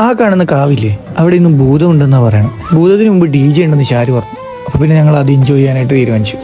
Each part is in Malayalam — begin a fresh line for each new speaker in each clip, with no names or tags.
ആ കാണുന്ന കാവില്ലേ? അവിടെ ഇന്നും ഭൂതം ഉണ്ടെന്നാ പറയണം. ഭൂതത്തിന് മുമ്പ് ഡി ജെ ഉണ്ടെന്ന് ഷാരു പറഞ്ഞു. അപ്പൊ പിന്നെ ഞങ്ങൾ അത് എൻജോയ് ചെയ്യാനായിട്ട് തീരുമാനിച്ചു.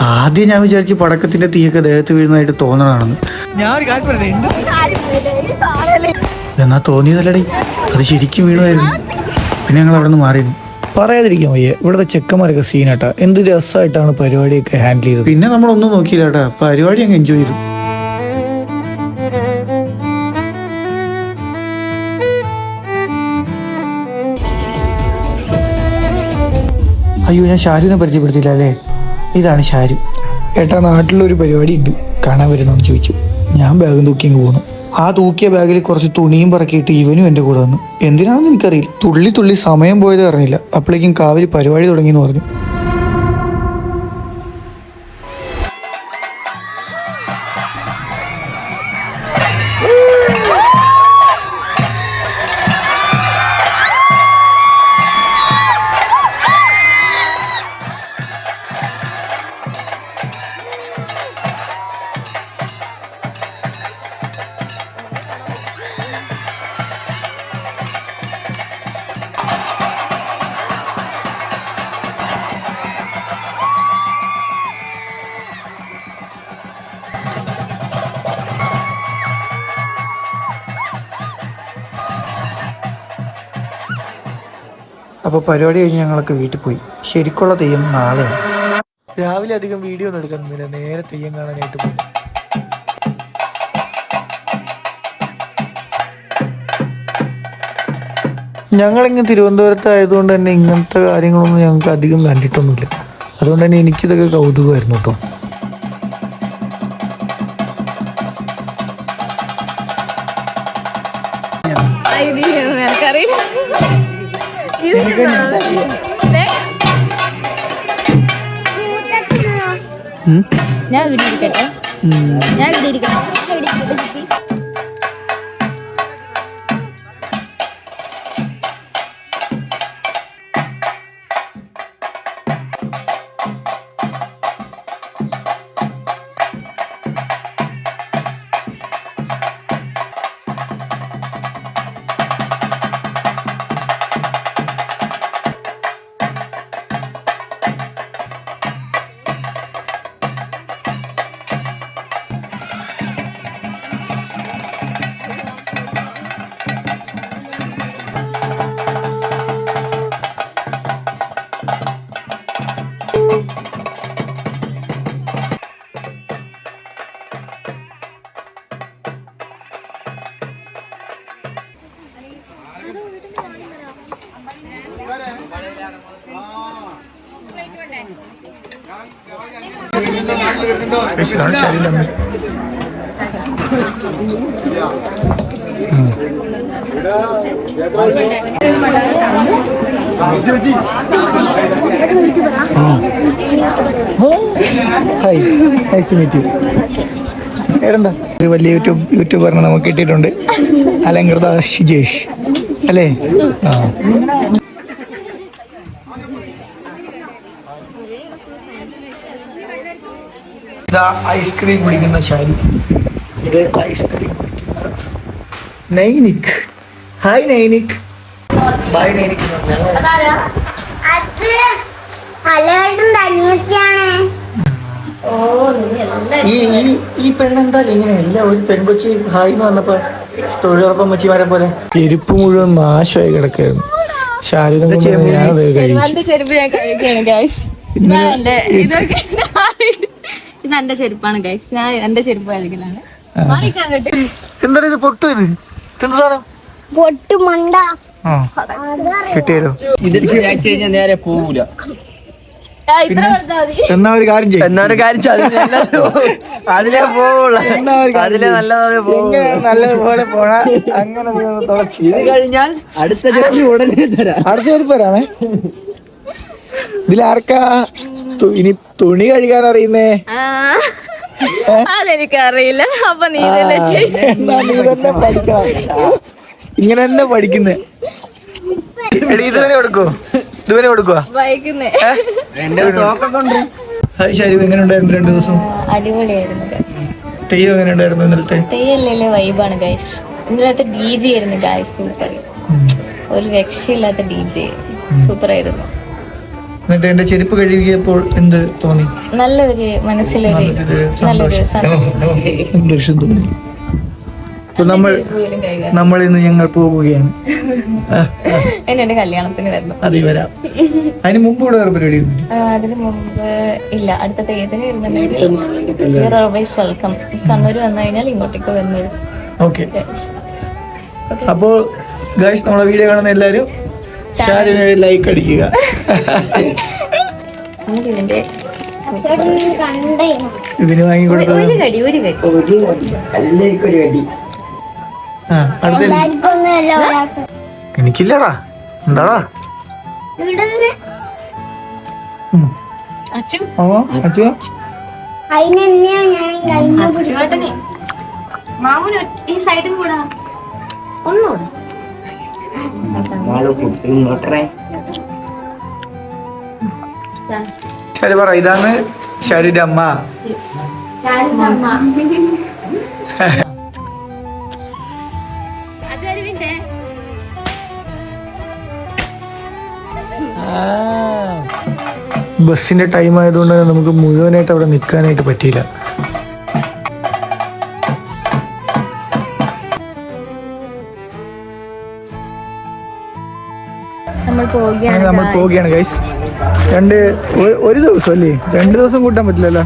ആദ്യം ഞാൻ വിചാരിച്ചു പടക്കത്തിന്റെ തീയൊക്കെ ദേഹത്ത് വീഴുന്നതായിട്ട് തോന്നണമാണെന്ന് എന്നാ തോന്നിയതല്ലടേ. അത് ശരിക്കും വീണതായിരുന്നു. പിന്നെ ഞങ്ങൾ അവിടെ നിന്ന് മാറിയിരുന്നു. പറയാതിരിക്കാൻ വയ്യ. ഇവിടുത്തെ ചെക്കന്മാരൊക്കെ സീനാട്ടാ എന്ത് രസമായിട്ടാണ് പരിപാടിയൊക്കെ ഹാൻഡിൽ ചെയ്തത്. പിന്നെ നമ്മളൊന്നും നോക്കിയില്ല കേട്ടാ പരിപാടി അങ്ങ് എൻജോയ് ചെയ്തു. അയ്യോ ഞാൻ ഷാരുവിനെ പരിചയപ്പെടുത്തിയില്ല അല്ലേ ഇതാണ് ഷാരു ഏട്ടാ നാട്ടിലൊരു പരിപാടി ഉണ്ട് കാണാൻ വരുന്നോന്ന് ചോദിച്ചു. ഞാൻ ബാഗും തൂക്കി അങ്ങ് പോന്നു. ആ തൂക്കിയ ബാഗിൽ കുറച്ച് തുണിയും പറക്കിയിട്ട് ഇവനും എന്റെ കൂടെ വന്നു. എന്തിനാണെന്ന് എനിക്കറിയില്ല. തുള്ളി തുള്ളി സമയം പോയത് അറിഞ്ഞില്ല അപ്പോഴേക്കും കാവിൽ പരിപാടി തുടങ്ങിയെന്ന് പറഞ്ഞു. അപ്പോൾ പരിപാടി കഴിഞ്ഞ് ഞങ്ങളൊക്കെ വീട്ടിൽ പോയി. ശരിക്കുള്ള തെയ്യം നാളെയാണ് രാവിലെ അധികം വീഡിയോ ഒന്നും എടുക്കുന്നില്ല നേരെ തെയ്യം കാണാനായിട്ട് പോയി. ഞങ്ങളിങ്ങനെ തിരുവനന്തപുരത്ത് ആയതുകൊണ്ട് തന്നെ ഇങ്ങനത്തെ കാര്യങ്ങളൊന്നും ഞങ്ങൾക്ക് അധികം കണ്ടിട്ടൊന്നുമില്ല. അതുകൊണ്ട് തന്നെ എനിക്കിതൊക്കെ കൗതുകമായിരുന്നു കേട്ടോ.
അറിയില്ല. ഞാൻ ഇവിടെ ഇരിക്കട്ടെ. ഞാൻ ഇവിടെ ഇരിക്കട്ടെ.
ഇതാണ് ശരീരം യു ഏടെന്താ? ഒരു വലിയ യൂട്യൂബ് യൂട്യൂബറിനെ നമുക്ക് കിട്ടിയിട്ടുണ്ട്. അലങ്കൃത ഷിജേഷ്. അല്ലേ? ആ. ഐസ്ക്രീം കുടിക്കുന്ന ശൈലി ഇത് ഐസ്ക്രീം കുടിക്കുന്ന നൈനിക്. ഹായ് നൈനിക്. ബൈ നൈനിക് ഈ ഈ പെണ്ണെന്താ? ഇങ്ങനെയല്ല ഒരു പെൺകൊച്ചി ഹായ് എന്ന് വന്നപ്പോ തൊഴിലുറപ്പം മച്ചിമാരെ പോലെ. എരിപ്പ് മുഴുവൻ നാശമായി കിടക്കായിരുന്നു ശാരീരം
ചെരുപ്പ് ഞാൻ കഴിക്കുകയാണ് ഗൈസ് ഇതാണ് എന്റെ ഇതൊക്കെ ഇത് എന്റെ ചെരുപ്പാണ് ഗൈസ് ഞാൻ എന്റെ ചെരുപ്പ് കഴിക്കലാണ് മാറിക്കാൻ കിട്ടി
എന്താ ഇത് പൊട്ടു ഇത്? ഇതെന്ത് സാധനം?
പൊട്ട് മണ്ട.
ആ. കിട്ടിയാലോ
ഇത് കഴിച്ചു കഴിഞ്ഞാൽ നേരെ പോവൂല
ആ, ഇത്ര കൊടുത്താൽ മതി
എന്നാ ഒരു കാര്യം ചെയ്യും.
എന്നാ ഒരു കാര്യം അതിലെ പോവുള്ളൂ. അതിലെ നല്ലപോലെ പോവുള്ളൂ.
നല്ലതുപോലെ പോണ? അങ്ങനെ നീ ഒന്ന് തുടച്ച്.
ഇത് കഴിഞ്ഞാൽ അടുത്ത ജോലി ഉടനെ തരാം.
അടുത്ത ഇതിലാർക്കാ ഇനി തുണി കഴുകാൻ അറിയുന്നേ?
അതെനിക്കറിയില്ല. അപ്പൊ നീ തന്നെ
പഠിക്കണം. ഇങ്ങനെ തന്നെ പഠിക്കുന്നേ. ഇതുവരെ കൊടുക്കോ. ഇതുവരെ കൊടുക്കുക ഹായ് ശരി എങ്ങനെ ഉണ്ടായിരുന്നു രണ്ടു ദിവസം?
അടിപൊളിയായിരുന്നു.
തെയ്യം എങ്ങനെ ഉണ്ടായിരുന്നു ഇന്നലത്തെ
തെയ്യല്ലേ വൈബാണ് ഗൈസ് ഇന്നലത്തെ ഡി ജി ആയിരുന്നു ഗൈസ് ഒരു രക്ഷയില്ലാത്ത ഡി ജെ സൂപ്പർ ആയിരുന്നു
എന്നിട്ട് എന്റെ ചെരുപ്പ് കഴുകിയപ്പോൾ എന്ത് തോന്നി?
നല്ലൊരു മനസ്സിലൊരു നല്ലൊരു സന്തോഷം
തോന്നി. നമ്മൾ നമ്മൾ ഇന്ന് ഞങ്ങൾ പോകുകയാണ്.
എന്നെ കല്യാണത്തിന് വരണം
അത് വരാം. അതിന് മുമ്പ് ഇവിടെ വേറെ പരിപാടി
അതിന് മുമ്പ് ഇല്ല അടുത്ത തെയ്യത്തിന് വരുന്നുണ്ടെങ്കിൽ ഓൾവേസ് വെൽക്കം കണ്ണൂർ വന്നു കഴിഞ്ഞാൽ ഇങ്ങോട്ടേക്ക് വരുന്നത്
ഓക്കെ അപ്പോൾ ഗൈസ് നമ്മളെ വീഡിയോ കാണുന്ന എല്ലാവരും ഷാരിന് ലൈക്ക് അടിക്കുക.
ഇതിന്റെ
ഇതിന് വാങ്ങി
ഒരു
കടി
ഒരു കടി. ഒരു കടി.
എല്ലാവർക്കും
ഒരു ഒരാൾക്ക്
എനിക്കില്ലടാ. എന്താടാ?
മാമൂന് ഈ സൈഡും കൂടാ. ഒന്നുകൂടെ
ശരി പറ. ഇതാണ് ഷാരിയുടെ അമ്മ. ബസ്സിന്റെ ടൈം ആയതുകൊണ്ട് നമുക്ക് മുഴുവനായിട്ട് അവിടെ നിൽക്കാനായിട്ട് പറ്റിയില്ല.
നമ്മൾ പോവുകയാണ്.
ഗൈസ് രണ്ട് ഒരു ദിവസം അല്ലേ? രണ്ട് ദിവസം കൂട്ടാൻ പറ്റില്ലല്ലോ?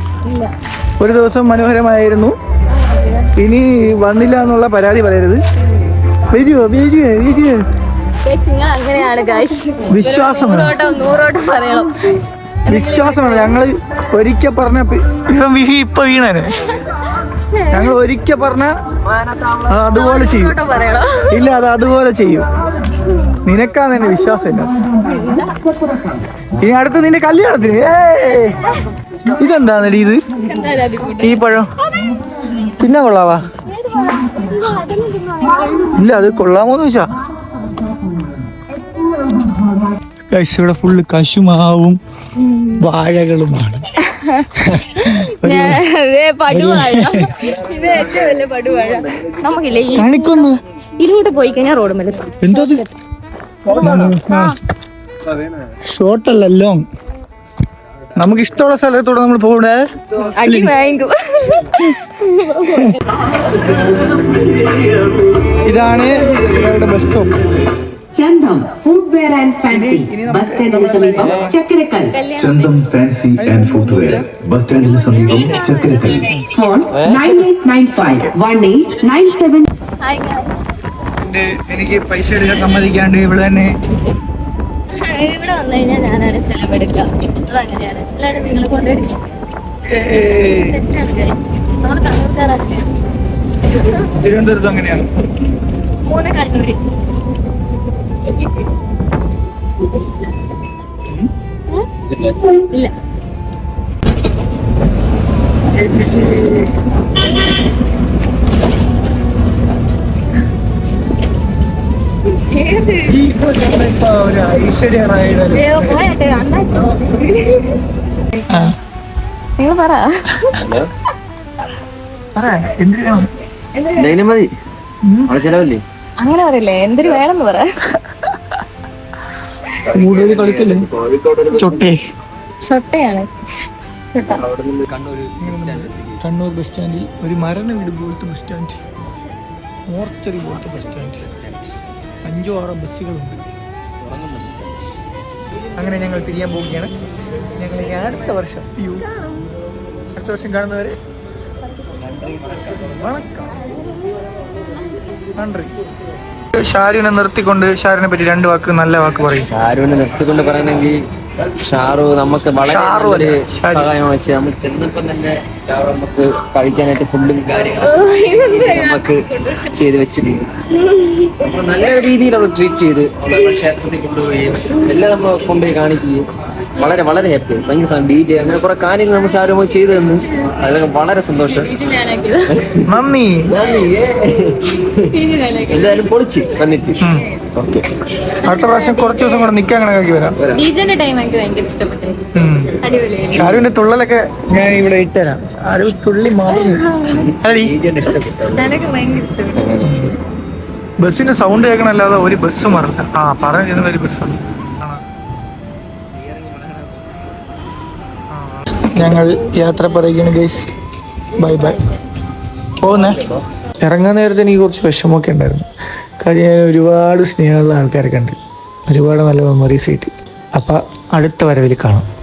ഒരു ദിവസം മനോഹരമായിരുന്നു. ഇനി വന്നില്ല എന്നുള്ള പരാതി പറയരുത്. വരുവോ വരുവോ വരുവോ വിശ്വാസം
നൂറോട്ടം പറയണം.
വിശ്വാസമാണ്. ഞങ്ങൾ ഒരിക്കൽ പറഞ്ഞ ഇപ്പം വീണേ ഞങ്ങൾ ഒരിക്കൽ പറഞ്ഞ അത് അതുപോലെ ചെയ്യും. ഇല്ല അത് അതുപോലെ ചെയ്യും. നിനക്കാന്ന് എന്നെ. വിശ്വാസമില്ല ഇനി അടുത്ത് നിന്റെ കല്യാണത്തിന്. ഇതെന്താ ഇതെന്താന്നടി ഇത്? ഈ പഴം. തിന്നാ കൊള്ളാവാ? ഇല്ല അത് കൊള്ളാമോന്ന് ചോദിച്ചാ. കശുടെ ഇവിടെ ഫുള്ള് കശുമാവും. വാഴകളുമാണ്.
നമുക്കില്ലേ
കാണിക്കൊന്നു.
ഇതിലൂടെ പോയി കഴിഞ്ഞാൽ റോഡ് മേലെ
എന്തോ ഷോർട്ടല്ല ലോങ് നമുക്ക് ഇഷ്ടമുള്ള സ്ഥലത്തോടെ നമ്മൾ പോകണേ
അടി വാങ്ങിക്കും.
ഇതാണ് bus stop
Chantham footwear and fancy bus സ്റ്റാൻഡിന് സമീപം ചക്കരക്കൽ.
ചന്തം ഫാൻസി ആൻഡ് ഫുഡ്വെയർ ബസ് സ്റ്റാൻഡിന് സമീപം Chakkarakkal.
Phone nine eight nine five one eight nine seven.
എനിക്ക് പൈസ എടുക്കാൻ സമ്മതിക്കാണ്ട് ഇവിടെ തന്നെ.
ഇവിടെ വന്നു കഴിഞ്ഞാൽ ഞാനാണ് സ്ഥലം എടുക്കുക അതങ്ങനെയാണ് എല്ലാവരും നിങ്ങളെ കൊണ്ടുവരും. നമ്മുടെ കണ്ണൂർക്കാരല്ലേ
തിരുവനന്തപുരത്ത് അങ്ങനെയാണ്.
മൂന്ന് കണ്ണൂര്. ഇല്ല. നിങ്ങൾ പറ.
എന്തിനു
മതി. അവിടെ ചെലവല്ലേ?
അങ്ങനെ പറയില്ലേ? എന്തിനു വേണം പറ.
കൂടുതൽ കളിക്കല്ലേ? ചൊട്ടേ.
ഷൊട്ടയാണ് ഷൊട്ട
കണ്ണൂർ ബസ് സ്റ്റാൻഡിൽ ഒരു മരണ വീട് പോലത്തെ ബസ് സ്റ്റാൻഡ് മോർച്ചറി പോലത്തെ ബസ് സ്റ്റാൻഡ് അഞ്ചോ ആറോ ബസ്സുകളുണ്ട്. അങ്ങനെ ഞങ്ങൾ പിരിയാൻ പോവുകയാണ്. ഞങ്ങൾ ഇനി അടുത്ത വർഷം അടുത്ത വർഷം കാണുന്നവരെ വണക്കം. നன்றി ഷാരുവിനെ നിർത്തിക്കൊണ്ട് ഷാരുവിനെ പറ്റി രണ്ട് വാക്ക് നല്ല വാക്ക് പറയും.
ഷാരുവിനെ നിർത്തിക്കൊണ്ട് പറയണമെങ്കിൽ ഷാറു നമുക്ക് വളരെ നല്ലൊരു സഹായം വെച്ച് നമ്മൾ ചെന്നപ്പം തന്നെ ഷാറു നമുക്ക് കഴിക്കാനായിട്ട് ഫുഡും കാര്യങ്ങളും നമുക്ക് ചെയ്ത് വെച്ചിട്ടുണ്ട് നമ്മൾ നല്ല രീതിയിൽ നമ്മൾ ട്രീറ്റ് ചെയ്ത് ക്ഷേത്രത്തിൽ കൊണ്ടുപോയി എല്ലാം നമ്മൾ കൊണ്ടുപോയി കാണിക്കുകയും വളരെ വളരെ ഹാപ്പി ഭയങ്കര ഡി ജെ അങ്ങനെ കുറെ കാര്യങ്ങൾ നമ്മൾ ഷാരുമായി ചെയ്തു തന്നു. അതൊക്കെ വളരെ സന്തോഷം.
നന്ദി.
എന്തായാലും പൊളിച്ച് വന്നിട്ട്. ഓക്കെ.
അടുത്ത പ്രാവശ്യം കുറച്ച് ദിവസം കൂടെ നിൽക്കാൻ കണക്കാക്കി വരാം. ഷാരുവിന്റെ തുള്ളലൊക്കെ ഞാൻ ഇവിടെ ഇട്ടുതരാം ഷാരു തുള്ളി
മാറി.
ബസ്സിന്റെ സൗണ്ട് കേൾക്കണല്ലാതെ ഒരു ബസ് മറന്നില്ല. ആ പറഞ്ഞു ഒരു ബസ് ഞങ്ങൾ യാത്ര പറയുകയാണ് ഗൈസ് ബൈ ബൈ പോകുന്നേ ഇറങ്ങാൻ നേരത്തെ എനിക്ക് കുറച്ച് വിഷമമൊക്കെ ഉണ്ടായിരുന്നു. കാര്യം ഞാൻ ഒരുപാട് സ്നേഹമുള്ള ആൾക്കാരൊക്കെ ഉണ്ട്. ഒരുപാട് നല്ല മെമ്മറീസ് കിട്ടി അപ്പം അടുത്ത വരവിൽ കാണാം.